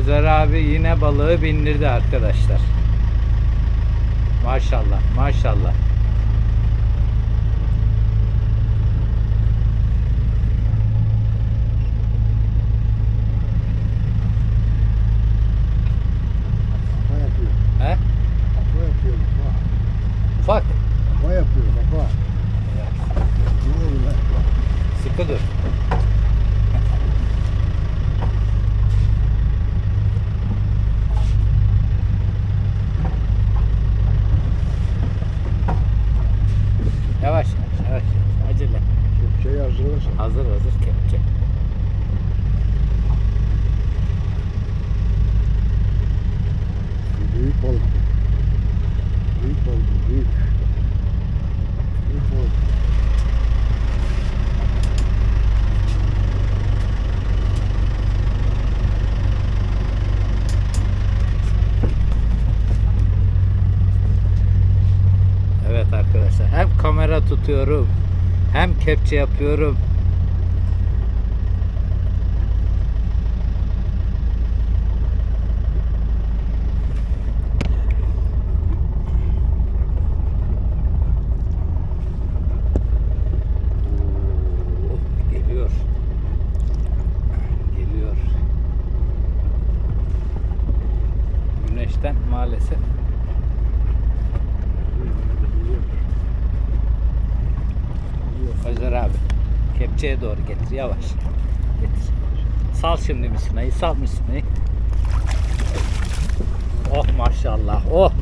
Özer abi yine balığı bindirdi arkadaşlar. Maşallah, maşallah. Ufak. Kafa yapıyor. Kafa. Sıkı dur. Yavaş yavaş yavaş. Acele. Kepçeyi hazırlasın. Hazır hazır kepçe. Büyük balık. Büyük balık. Büyük. Büyük balık. Evet arkadaşlar hem kamera tutuyorum hem kepçe yapıyorum. Oo, Geliyor. Geliyor. Güneşten maalesef Özer abi. Kepçeye doğru getir yavaş. Getir. Sal şimdi misinayı. Sal misinayı. Oh maşallah. Oh.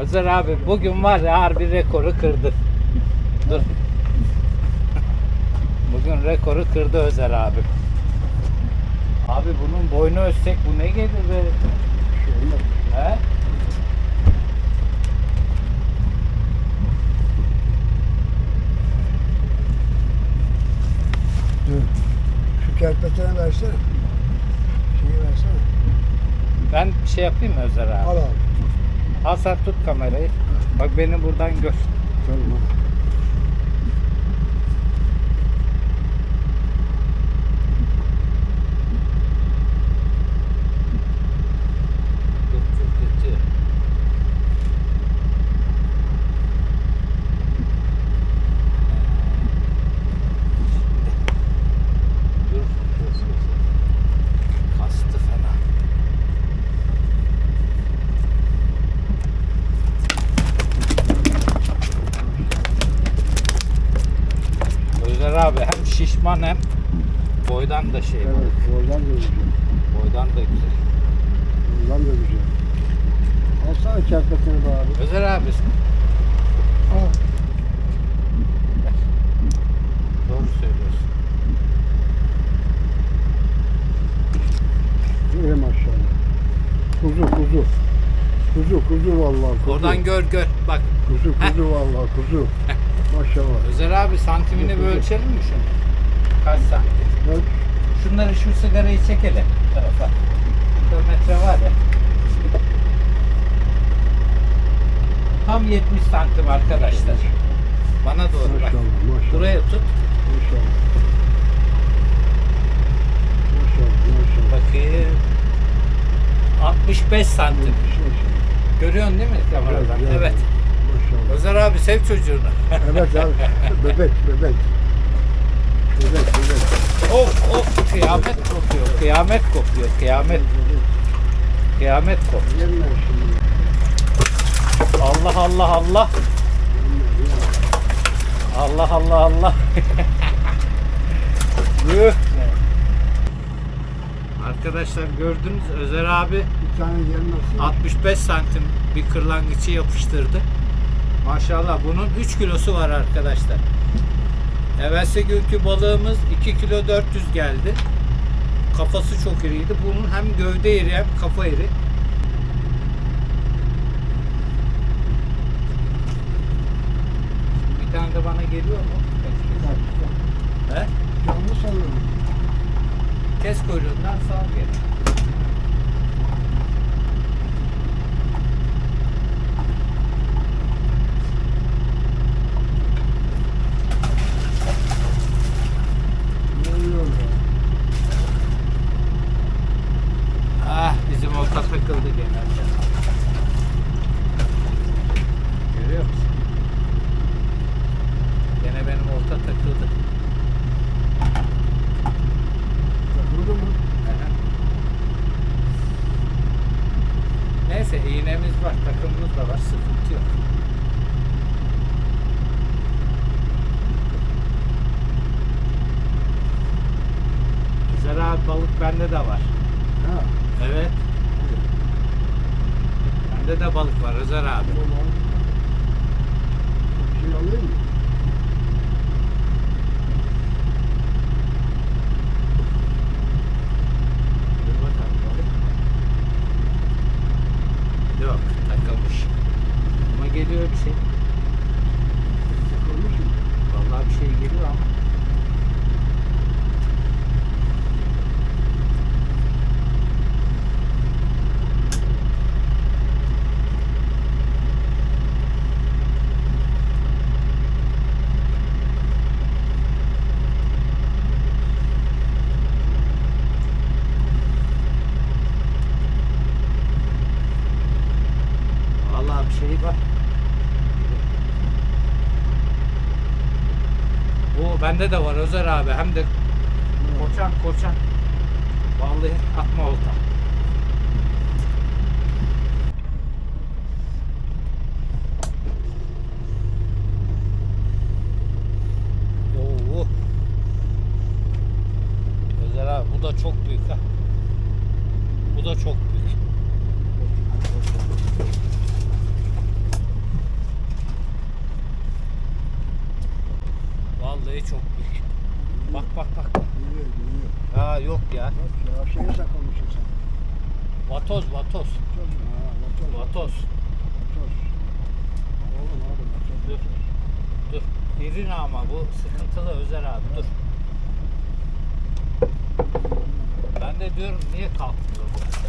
Özer abi bugün var ya harbi rekoru kırdı. Dur. Bugün rekoru kırdı Özer abi. Abi bunun boynu ölsek bu ne gelir be? He? Şu kerpeteni versene. Şeyi versene. Ben şey yapayım mı Özer abi? Al abi. Al sen tut kamerayı. Bak beni buradan gör. Tamam. al. Dur dur kötü. Dur. Kastı fena. Özer abi hem şişman hem boydan da şey. Evet. Oradan da güzel. Boydan da güzel. Oradan da güzel. Alsana kerpeteni be abi. Özer abi Al. doğru söylüyorsun. İyi maşallah. Kuzu kuzu. Kuzu kuzu vallahi kuzu. Oradan gör gör. Bak Kuzu kuzu vallahi kuzu. Maşallah. Özer abi santimini bir ölçelim mi şunu? Kaç santim? Bak, Şunları şu sigarayı çekelim bu tarafa. Kilometre var ya. Tam 70 santim arkadaşlar. Bana doğru bak. Maşallah maşallah. Buraya tut. Maşallah. Maşallah maşallah. Bakayım. 65 santim. Görüyorsun değil mi kameradan? Evet. Maşallah. Özer abi sev çocuğunu. Evet abi. Bebek bebek. Bebek bebek. Of of kıyamet kopuyor. Kıyamet kopuyor. Kıyamet. Kıyamet kopuyor. Allah Allah Allah. Allah Allah Allah. Arkadaşlar gördünüz Özer abi Bir tane gelmesin. 65 santim bir kırlangıçı yapıştırdı. Maşallah bunun 3 kilosu var arkadaşlar. Evvelsi günkü balığımız 2 kilo 400 geldi. Kafası çok iriydi. Bunun hem gövde iri hem kafa iri. Bir tane de bana geliyor mu? He? Canlı sanırım. Kes kuyruğundan sağ gel. Bende de var. Ha. Evet. Bende de balık var Özer abi. Tamam. Bir şey alayım mı? Dur bakalım balık. Yok takılmış. Ama geliyor bir şey. Takılmış mı? Vallahi bir şey geliyor ama. Vallahi bir şey var. Oo bende de var Özer abi hem de koçan koçan. Vallahi atma olta. Oo. Özer abi bu da çok büyük ha. Bu da çok büyük. Vallahi çok büyük. Bak bak bak. bak. Geliyor, geliyor. Ha yok ya. Bak ya şeye saklamışsın sen. Vatoz vatoz. Vatoz mu? Ha, vatoz. Vatoz. Vatoz. Oğlum abi vatoz. Dur. Dur. İrin ama bu sıkıntılı Özer abi dur. Ben de diyorum niye kalkmıyor bu?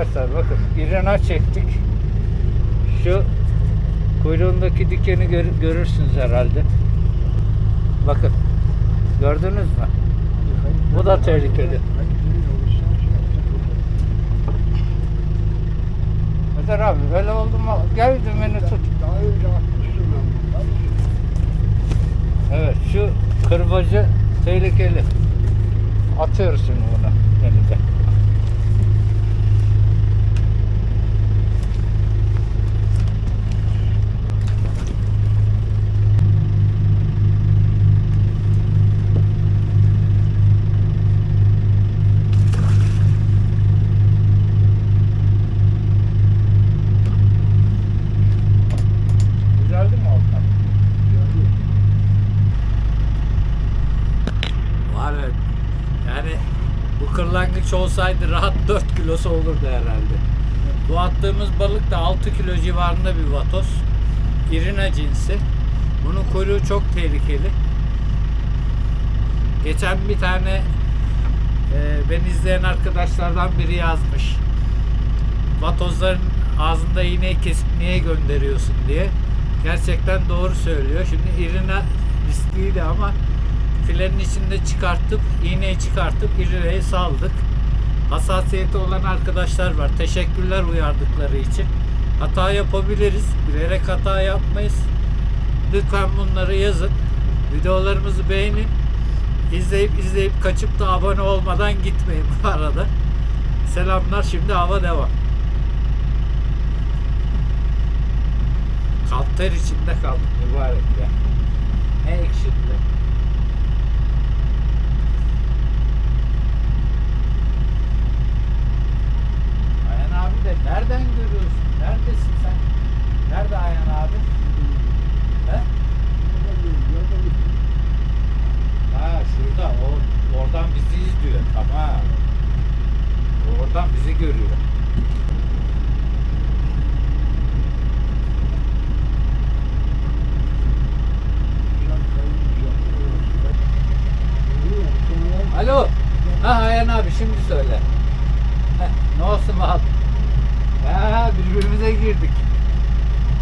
Arkadaşlar bakın İrana çektik. Şu kuyruğundaki dikeni gör- görürsünüz herhalde. Bakın. Gördünüz mü? Bu da tehlikeli. Özer abi böyle oldu mu? Gel dümeni tut. Evet şu kırbacı tehlikeli. Şimdi bunu denize. Güzeldi mi Altan? Var ya, yani kırlangıç olsaydı rahat 4 kilosu olurdu herhalde. Bu attığımız balık da 6 kilo civarında bir vatoz. İrina cinsi. Bunun kuyruğu çok tehlikeli. Geçen bir tane e, beni izleyen arkadaşlardan biri yazmış. Vatozların ağzında iğneyi kesip niye gönderiyorsun diye. Gerçekten doğru söylüyor. Şimdi irina riskliydi ama filenin içinde çıkartıp iğneyi çıkartıp irinayı saldık. Hassasiyeti olan arkadaşlar var. Teşekkürler uyardıkları için. Hata yapabiliriz. Bilerek hata yapmayız. Lütfen bunları yazın. Videolarımızı beğenin. İzleyip izleyip kaçıp da abone olmadan gitmeyin bu arada. Selamlar. Şimdi hava devam. Kalp ter içinde kaldık mübarek ya. Ne ekşitti. Ayhan abi de nereden görüyorsun? Neredesin sen? Nerede Ayhan abi?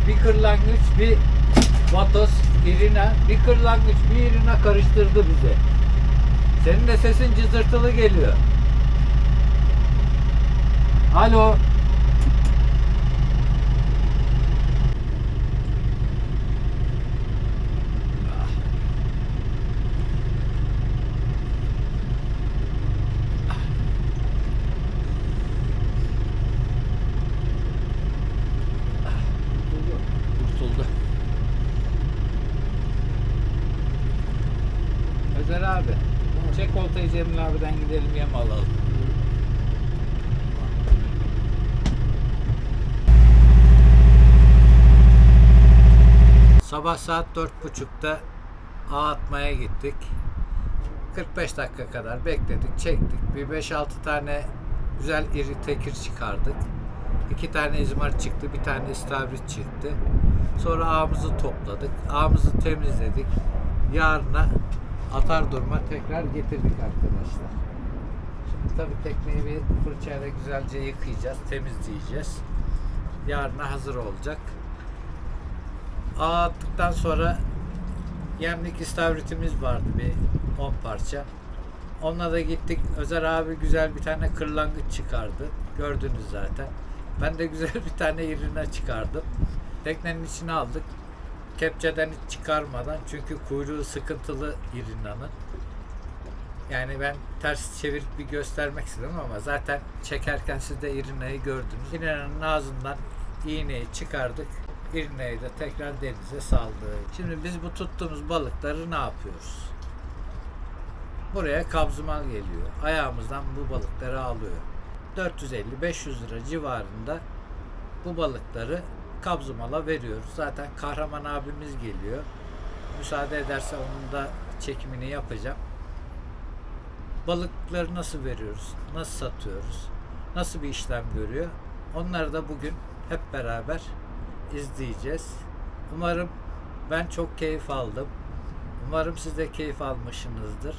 Bir kırlangıç, bir vatos, irina, bir kırlangıç, bir irina karıştırdı bize. Senin de sesin cızırtılı geliyor. Alo. Kurtuldu. Özer abi. Çek oltayı Cemil abiden gidelim yem alalım. Sabah saat dört buçukta ağ atmaya gittik. 45 dakika kadar bekledik, çektik. Bir 5-6 tane güzel iri tekir çıkardık. İki tane izmar çıktı, bir tane istavrit çıktı. Sonra ağımızı topladık, ağımızı temizledik. Yarına atar durma tekrar getirdik arkadaşlar. Şimdi tabii tekneyi bir fırçayla güzelce yıkayacağız, temizleyeceğiz. Yarına hazır olacak. Ağ attıktan sonra yemlik istavritimiz vardı bir 10 parça. Onunla da gittik. Özer abi güzel bir tane kırlangıç çıkardı. Gördünüz zaten. Ben de güzel bir tane irina çıkardım. Teknenin içine aldık. Kepçeden hiç çıkarmadan çünkü kuyruğu sıkıntılı irinanın. Yani ben ters çevirip bir göstermek istedim ama zaten çekerken siz de irinayı gördünüz. İrinanın ağzından iğneyi çıkardık. İrinayı da tekrar denize saldık. Şimdi biz bu tuttuğumuz balıkları ne yapıyoruz? Buraya kabzımal geliyor. Ayağımızdan bu balıkları alıyor. 450-500 lira civarında bu balıkları kabzımala veriyoruz. Zaten kahraman abimiz geliyor. Müsaade ederse onun da çekimini yapacağım. Balıkları nasıl veriyoruz? Nasıl satıyoruz? Nasıl bir işlem görüyor? Onları da bugün hep beraber izleyeceğiz. Umarım ben çok keyif aldım. Umarım siz de keyif almışsınızdır.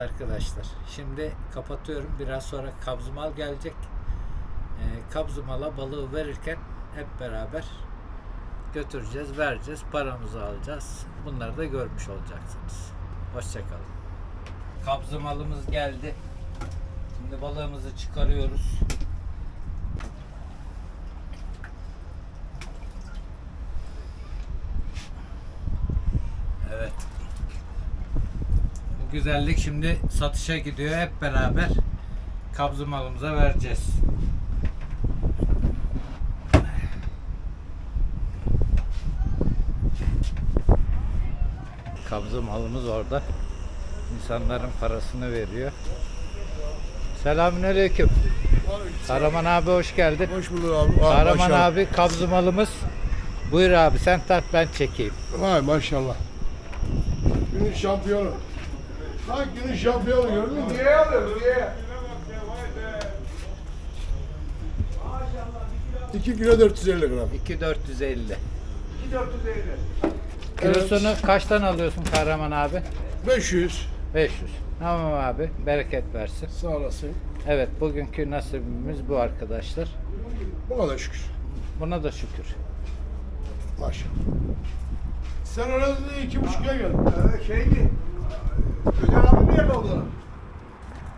Arkadaşlar şimdi kapatıyorum. Biraz sonra kabzımal gelecek. Ee, kabzımala balığı verirken hep beraber götüreceğiz, vereceğiz, paramızı alacağız. Bunları da görmüş olacaksınız. Hoşçakalın. Kabzımalımız geldi. Şimdi balığımızı çıkarıyoruz. Evet. Bu güzellik şimdi satışa gidiyor. Hep beraber kabzı malımıza vereceğiz. Kabzı malımız orada. İnsanların parasını veriyor. Selamünaleyküm. Kahraman abi hoş geldin. Hoş bulduk abi. Vay Kahraman maşallah. abi kabzımalımız. Buyur abi sen tat ben çekeyim. Vay maşallah. Günün şampiyonu. Bak günün şampiyonu gördün mü? Niye alıyorsun niye? 2 kilo 450 gram. 2450. 2450. Kilosunu kaçtan alıyorsun Kahraman abi? 500. 500. Tamam abi. Bereket versin. Sağ olasın. Evet bugünkü nasibimiz bu arkadaşlar. Bu kadar şükür. Buna da şükür. Maşallah. Sen orada da iki buçuğa geldin. Ee, şeydi. Özel abi niye kaldı?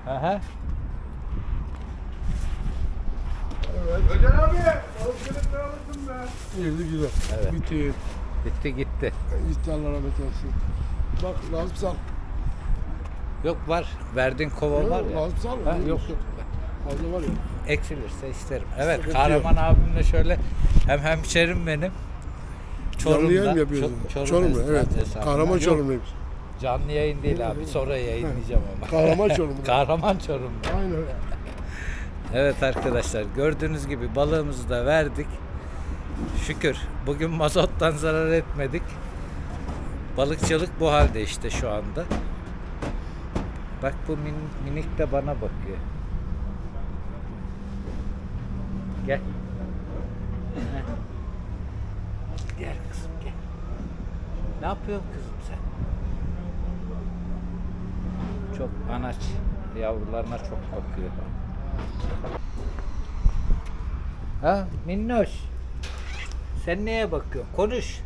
Aha. Evet. Özel abi. Balıkçılıkta alırsın be. Girdi güzel. Evet. Bitti. Bitti gitti. Gitti Allah rahmet eylesin. Bak lazım sal. Yok var. Verdiğin kova var ya. Lazım sal. Ha, yok yok. Fazla var ya. Eksilirse isterim. Evet Sıkıntı Kahraman abimle şöyle hem hemşerim benim. Canlı yayın Çorum'da. yapıyorsun. Ço- Çorum Çorumlu esnaf evet. hesabından. Kahraman Yok, Çorumluyuz. Canlı yayın değil abi. Sonra yayınlayacağım ama. Kahraman Çorumlu. Kahraman Çorum'da. Aynen öyle. Evet arkadaşlar gördüğünüz gibi balığımızı da verdik. Şükür bugün mazottan zarar etmedik. Balıkçılık bu halde işte şu anda. Bak bu min- minik de bana bakıyor. Gel. Gel kızım gel. Ne yapıyorsun kızım sen? Çok anaç yavrularına çok bakıyor. Ha minnoş. Sen neye bakıyorsun? Konuş.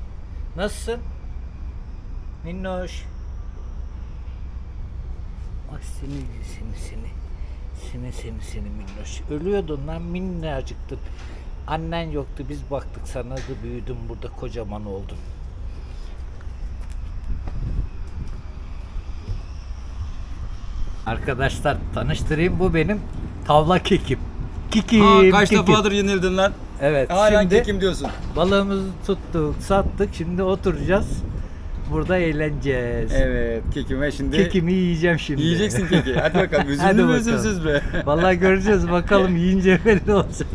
Nasılsın? Minnoş. Ay seni seni seni. Seni seni seni minnoş. Ölüyordun lan minnacıktın. Annen yoktu biz baktık sana da büyüdün burada kocaman oldun. Arkadaşlar tanıştırayım bu benim tavla kekim. Kikim. Aa, kaç kekim. defadır yenildin lan? Evet. Hala şimdi kim diyorsun? balığımızı tuttuk, sattık. Şimdi oturacağız. Burada eğleneceğiz. Evet, kekime şimdi Kekimi yiyeceğim şimdi. yiyeceksin keki. Hadi bakalım. Hadi Üzümlü mü bakalım. üzümsüz mü? Vallahi göreceğiz bakalım yiyince belli olacak.